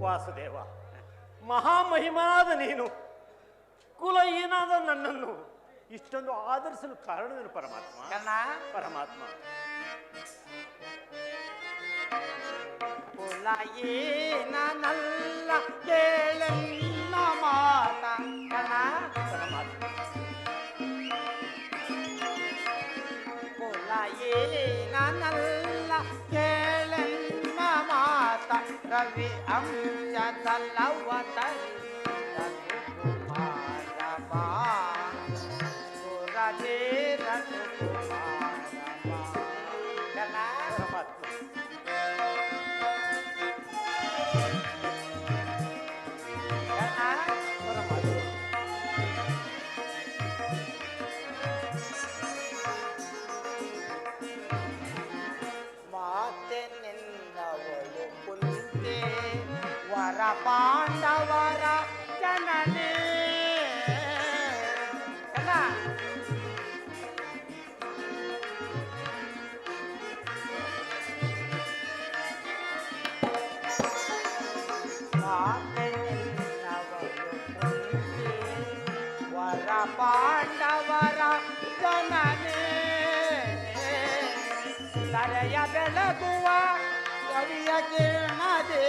ವಾಸುದೇವ. ಮಹಾಮಹಿಮನಾದ ನೀನು. ಕುಲ ಏನಾದ ನನ್ನನ್ನು ಇಷ್ಟೊಂದು ಆಧರಿಸಲು ಕಾರಣವೇನು ಪರಮಾತ್ಮ? ಪರಮಾತ್ಮ. ಕುಲ ಏನನಲ್ಲ ಕೇಳೆನ್ನ ಮಾತ ಪರಮಾತ್ಮ. ಕುಲ ಮಾತ วิอัมจัตลาวตา ಪಾಂಡವರ ಜನನೇ. ಅಲ್ಲ ಮಾತೆ ನಿನ್ನವಳು ಕುಂತೆ ವರ ಪಾಂಡವರ ಜನನೇ. ತಲೆಯ ಬೆಳಗುವ ರವಿಯ ಕಿರಣದೇ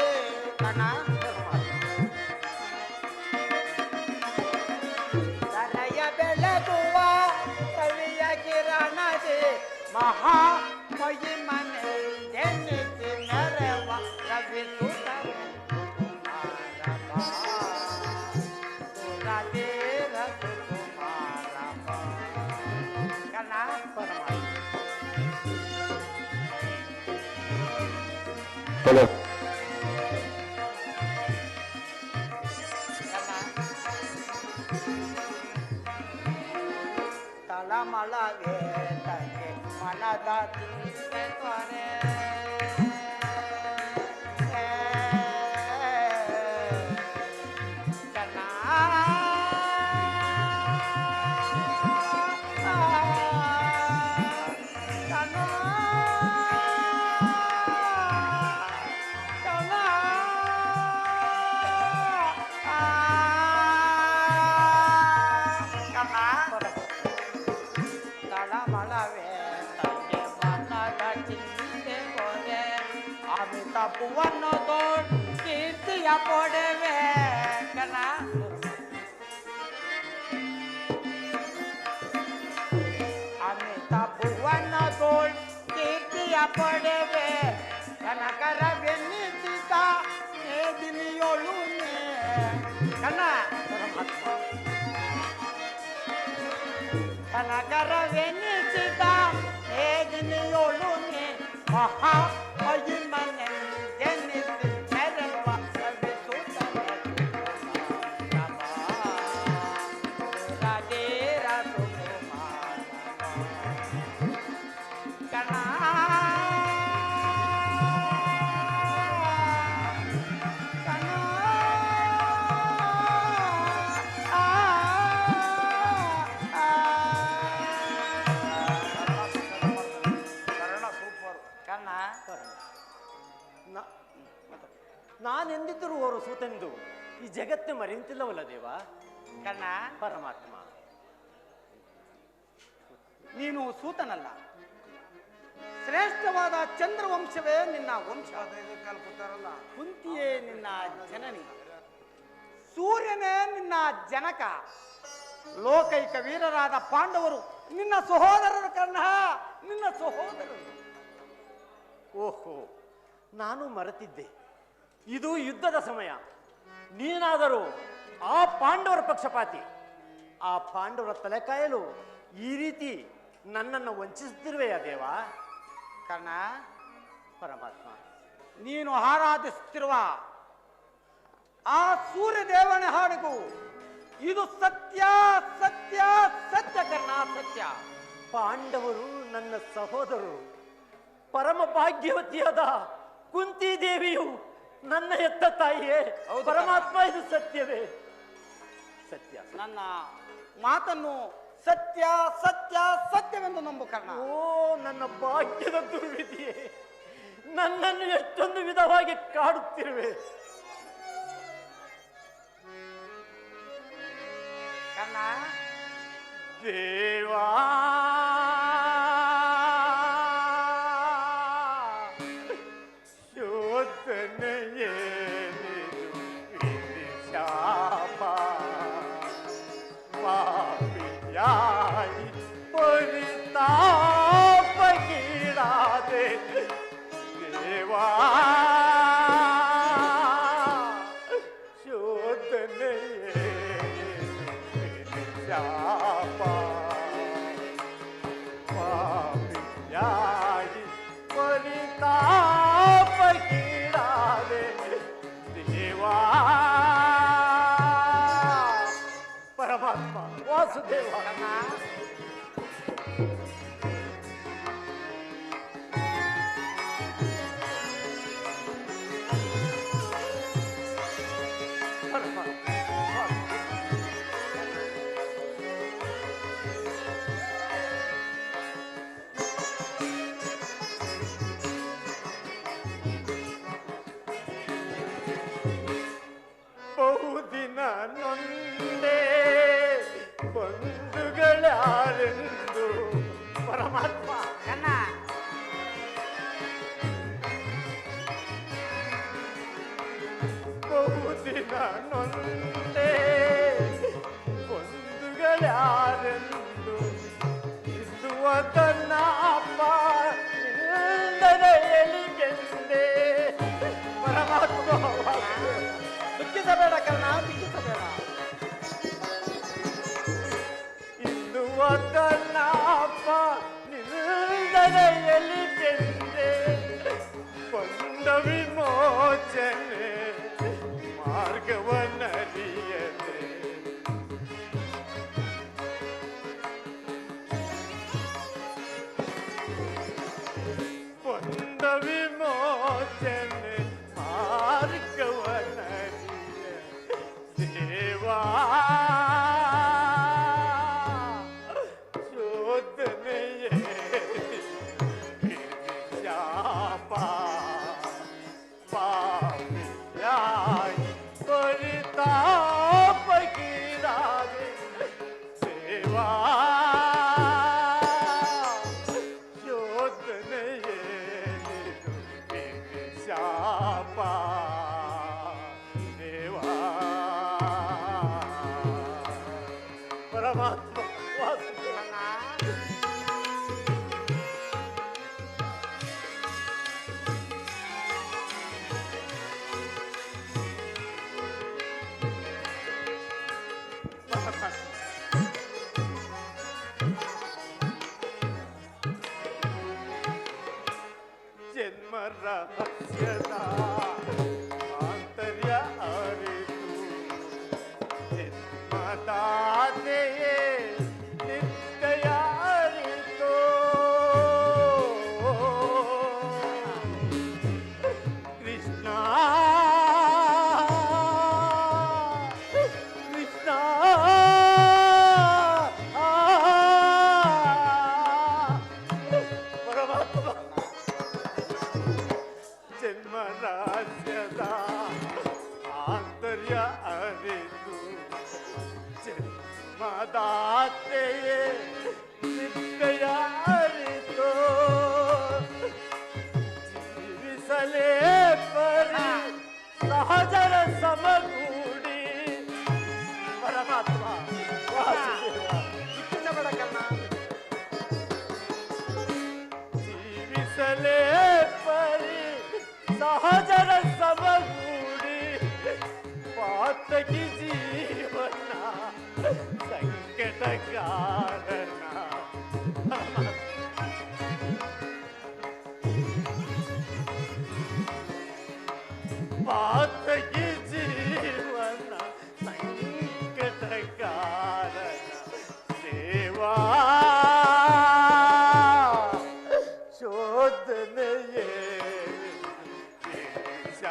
चलो ताला माला गे ताके माला दाती मैं तुम्हारे ಕೀರ್ತಿಯ ಪಡೆವೆ ಕನಕರ ಬೆನ್ನಿಸಿದ ಮೇದಿನಿಯೊಳು ಕನ್ನ ಕನಕರ ಬೆನ್ನಿಸಿದ ಮೇದಿನಿಯೊಳು ಮಹಾ ಮರೆಯುತ್ತಿಲ್ಲವಲ್ಲ ದೇವ? ಕಣ್ಣ ಪರಮಾತ್ಮ. ನೀನು ಸೂತನಲ್ಲ. ಶ್ರೇಷ್ಠವಾದ ಚಂದ್ರವಂಶವೇ ನಿನ್ನ ವಂಶ. ಕುಂತಿಯೇ ನಿನ್ನ ಜನನಿ. ಸೂರ್ಯನೇ ನಿನ್ನ ಜನಕ. ಲೋಕೈಕ ವೀರರಾದ ಪಾಂಡವರು ನಿನ್ನ ಸಹೋದರರು ಕರ್ಣ. ನಿನ್ನ ಸಹೋದರರು. ಓಹೋ ನಾನು ಮರೆತಿದ್ದೆ. ಇದು ಯುದ್ಧದ ಸಮಯ. ನೀನಾದರೂ ಆ ಪಾಂಡವರ ಪಕ್ಷಪಾತಿ. ಆ ಪಾಂಡವರ ತಲೆ ಕಾಯಲು ಈ ರೀತಿ ನನ್ನನ್ನು ವಂಚಿಸುತ್ತಿರುವೆಯ ದೇವ? ಕರ್ಣ ಪರಮಾತ್ಮ ನೀನು ಆರಾಧಿಸುತ್ತಿರುವ ಆ ಸೂರ್ಯದೇವನ ಹಾಡಿಗೂ ಇದು ಸತ್ಯ ಸತ್ಯ ಸತ್ಯ ಕರ್ಣ ಸತ್ಯ. ಪಾಂಡವರು ನನ್ನ ಸಹೋದರರು ಪರಮ ಭಾಗ್ಯವತಿಯಾದ ಕುಂತಿ ದೇವಿಯು ನನ್ನ ಎತ್ತ ತಾಯಿಯೇ ಪರಮಾತ್ಮ ಇದು ಸತ್ಯವೇ. ಸತ್ಯ. ನನ್ನ ಮಾತನ್ನು ಸತ್ಯ ಸತ್ಯ ಸತ್ಯವೆಂದು ನಂಬು ಕಾರಣ. ಓ ನನ್ನ ಭಾಗ್ಯದ ದುರ್ವಿಧಿಯೇ. ನನ್ನನ್ನು ಎಷ್ಟೊಂದು ವಿಧವಾಗಿ ಕಾಡುತ್ತಿರುವೆ. ಕಣ್ಣ ದೇವಾ สุดเท่หรอครับ ಬಿಕ್ಕಿಸಬೇಡ ಕರ್ಣ ಬಿಕ್ಕಿಸಬೇಡ ಇಂದುವ ಕರ್ಣಪ್ಪ ನಿಲ್ಲದೆಯಲ್ಲಿ ತೆಂದೆ ಕೊಂಡ ವಿಮೋಚನೆ ಮಾರ್ಗವನ್ನ pa Yeah, I need to. Madate. Yeah.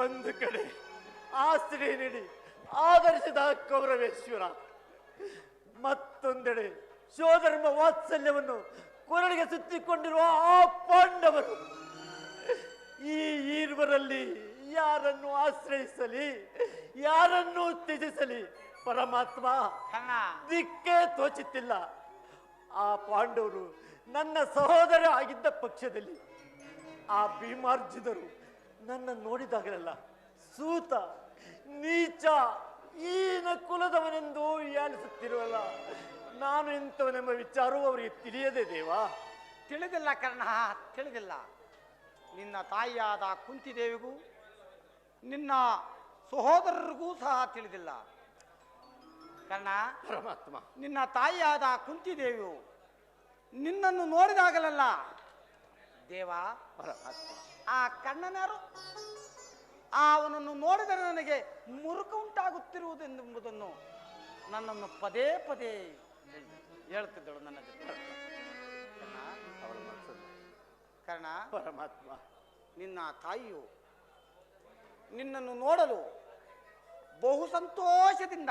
ಒಂದು ಕಡೆ ಆಶ್ರಯ ನೀಡಿ ಆಧರಿಸಿದ ಕೌರವೇಶ್ವರ ಮತ್ತೊಂದೆಡೆ ಶೋಧರ್ಮ ವಾತ್ಸಲ್ಯವನ್ನು ಕೊರಳಿಗೆ ಸುತ್ತಿಕೊಂಡಿರುವ ಆ ಪಾಂಡವರು. ಈ ಈರ್ವರಲ್ಲಿ ಯಾರನ್ನು ಆಶ್ರಯಿಸಲಿ ಯಾರನ್ನು ತ್ಯಜಿಸಲಿ? ಪರಮಾತ್ಮ ದಿಕ್ಕೇ ತೋಚುತ್ತಿಲ್ಲ. ಆ ಪಾಂಡವರು ನನ್ನ ಸಹೋದರ ಆಗಿದ್ದ ಪಕ್ಷದಲ್ಲಿ ಆ ಭೀಮಾರ್ಜುನರು ನನ್ನ ನೋಡಿದಾಗಲೆಲ್ಲ ಸೂತ ನೀಚ ಈನ ಕುಲದವನೆಂದು ಹೀಯಾಳಿಸುತ್ತಿರುವಲ್ಲ ನಾನು ಇಂಥವನೆಂಬ ವಿಚಾರವೂ ಅವರಿಗೆ ತಿಳಿಯದೆ ದೇವಾ. ತಿಳಿದಿಲ್ಲ ಕರ್ಣ ತಿಳಿದಿಲ್ಲ. ನಿನ್ನ ತಾಯಿಯಾದ ಕುಂತಿದೇವಿಗೂ ನಿನ್ನ ಸಹೋದರರಿಗೂ ಸಹ ತಿಳಿದಿಲ್ಲ. ಕರ್ಣ ಪರಮಾತ್ಮ. ನಿನ್ನ ತಾಯಿಯಾದ ಕುಂತಿದೇವಿಯು ನಿನ್ನನ್ನು ನೋಡಿದಾಗಲೆಲ್ಲ ದೇವ ಪರಮಾತ್ಮ. ಆ ಕಣ್ಣನಾರು ಆ ಅವನನ್ನು ನೋಡಿದರೆ ನನಗೆ ಮುರುಕ ಉಂಟಾಗುತ್ತಿರುವುದೆಂಬುದನ್ನು ನನ್ನನ್ನು ಪದೇ ಪದೇ ಹೇಳ್ತಿದ್ದಳು ನನ್ನ ಜೊತೆ. ಕರ್ಣ, ಅವಳ ಮನಸ್ಸನ್ನು ಕರ್ಣ ಪರಮಾತ್ಮ. ನಿನ್ನ ತಾಯಿಯು ನಿನ್ನನ್ನು ನೋಡಲು ಬಹು ಸಂತೋಷದಿಂದ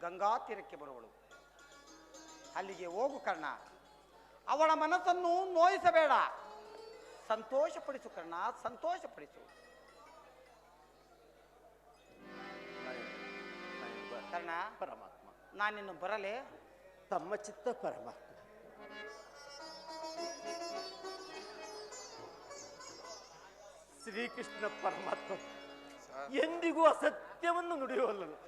ಗಂಗಾ ತೀರಕ್ಕೆ ಬರುವಳು. ಅಲ್ಲಿಗೆ ಹೋಗು ಕರ್ಣ. ಅವಳ ಮನಸ್ಸನ್ನು ನೋಯಿಸಬೇಡ. ಸಂತೋಷಪಡಿಸು ಕರ್ಣ ಸಂತೋಷಪಡಿಸು. ಕರ್ಣ ಪರಮಾತ್ಮ. ನಾನಿನ್ನು ಬರಲೆ? ತಮ್ಮ ಚಿತ್ತ ಪರಮಾತ್ಮ. ಶ್ರೀಕೃಷ್ಣ ಪರಮಾತ್ಮ ಎಂದಿಗೂ ಅಸತ್ಯವನ್ನು ನುಡಿಯುವಲ್ಲನು.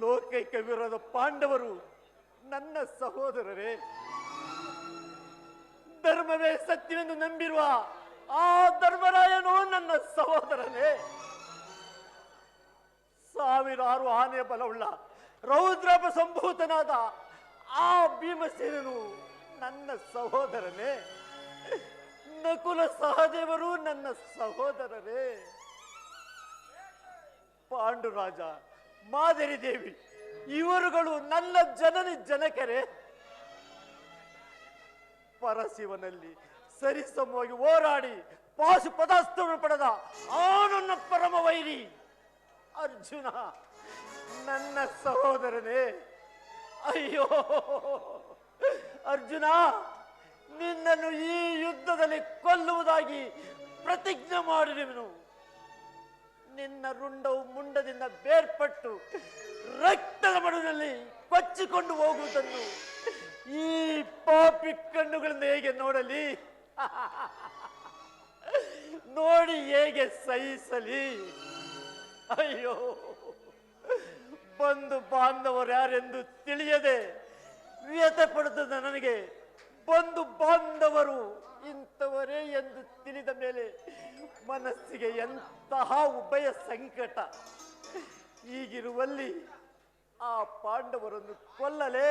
ಲೋಕೈಕ ವಿರೋಧ ಪಾಂಡವರು ನನ್ನ ಸಹೋದರರೇ ಧರ್ಮವೇ ಸತ್ಯವೆಂದು ನಂಬಿರುವ ಆ ಧರ್ಮರಾಯನು ನನ್ನ ಸಹೋದರನೇ. ಸಾವಿರಾರು ಆನೆಯ ಬಲವುಳ್ಳ ರೌದ್ರಪ ಸಂಭೂತನಾದ ಆ ಭೀಮಸೇನನು ನನ್ನ ಸಹೋದರನೇ. ನಕುಲ ಸಹದೇವರು ನನ್ನ ಸಹೋದರರೇ. ಪಾಂಡುರಾಜ, ಮಾದರಿ ದೇವಿ, ಇವರುಗಳು ನನ್ನ ಜನನಿ ಜನಕರೇ. ಪರಶಿವನಲ್ಲಿ ಸರಿಸಮವಾಗಿ ಹೋರಾಡಿ ಪಾಶು ಪದಾರ್ಥವನ್ನು ಪಡೆದ ಆ ನನ್ನ ಪರಮ ವೈರಿ ಅರ್ಜುನ, ನನ್ನ ಸಹೋದರನೇ, ಅಯ್ಯೋ, ಅರ್ಜುನ, ನಿನ್ನನ್ನು ಈ ಯುದ್ಧದಲ್ಲಿ ಕೊಲ್ಲುವುದಾಗಿ ಪ್ರತಿಜ್ಞೆ ಮಾಡಿರುವೆನು ನಿನ್ನ ರುಂಡವು ಮುಂಡದಿಂದ ಬೇರ್ಪಟ್ಟು ರಕ್ತದ ಮಡುವಿನಲ್ಲಿ ಕೊಚ್ಚಿಕೊಂಡು ಹೋಗುವುದನ್ನು ಈ ಪಾಪಿ ಕಣ್ಣುಗಳನ್ನು ಹೇಗೆ ನೋಡಲಿ? ನೋಡಿ ಹೇಗೆ ಸಹಿಸಲಿ. ಅಯ್ಯೋ, ಬಂಧು ಬಾಂಧವರು ಯಾರೆಂದು ತಿಳಿಯದೆ ವ್ಯತೆ ಪಡುತ್ತದೆ ನನಗೆ. ಬಂಧು ಬಾಂಧವರು ಇಂಥವರೇ ಎಂದು ತಿಳಿದ ಮೇಲೆ ಮನಸ್ಸಿಗೆ ಎಂತಹ ಉಭಯ ಸಂಕಟ. ಈಗಿರುವಲ್ಲಿ ಆ ಪಾಂಡವರನ್ನು ಕೊಲ್ಲಲೇ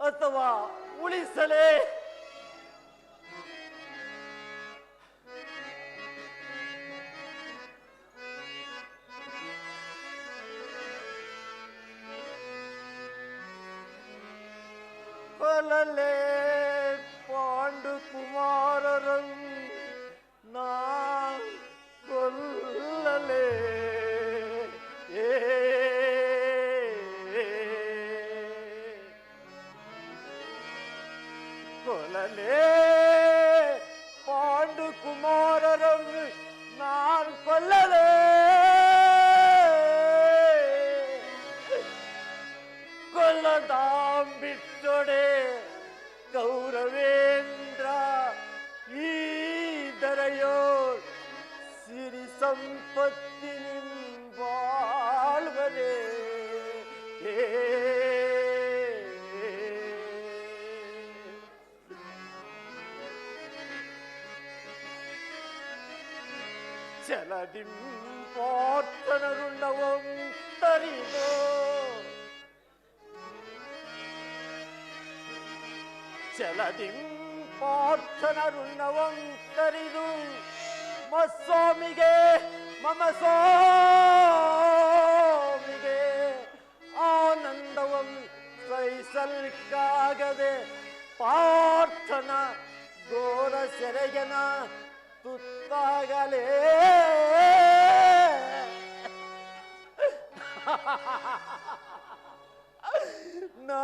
ಅಥವಾ ಉಳಿಸಲೇ ಕೊಲ್ಲಲೇ ಪಾಂಡು ಕುಮಾರರಂ ನಾನು ಕೊಲ್ಲಲೇ ಕೊಲ್ಲದಾಂಬಿಟ್ಟೊಡೆ ಕೌರವೇಂದ್ರ ಈ ದರೆಯೋ ಸಿರಿ ചലതിൻ പോത്തനരുണ്ടവും തരിതോ ചലതിൻ പോത്തനരുണ്ടവും തരിതു മസ്വാമികെ മമ സ്വാമികെ ആനന്ദവും സ്വൈസൽക്കാകതെ പാർത്ഥന ഘോര ശരയന ತುತ್ತಾಗಲೇ ನಾ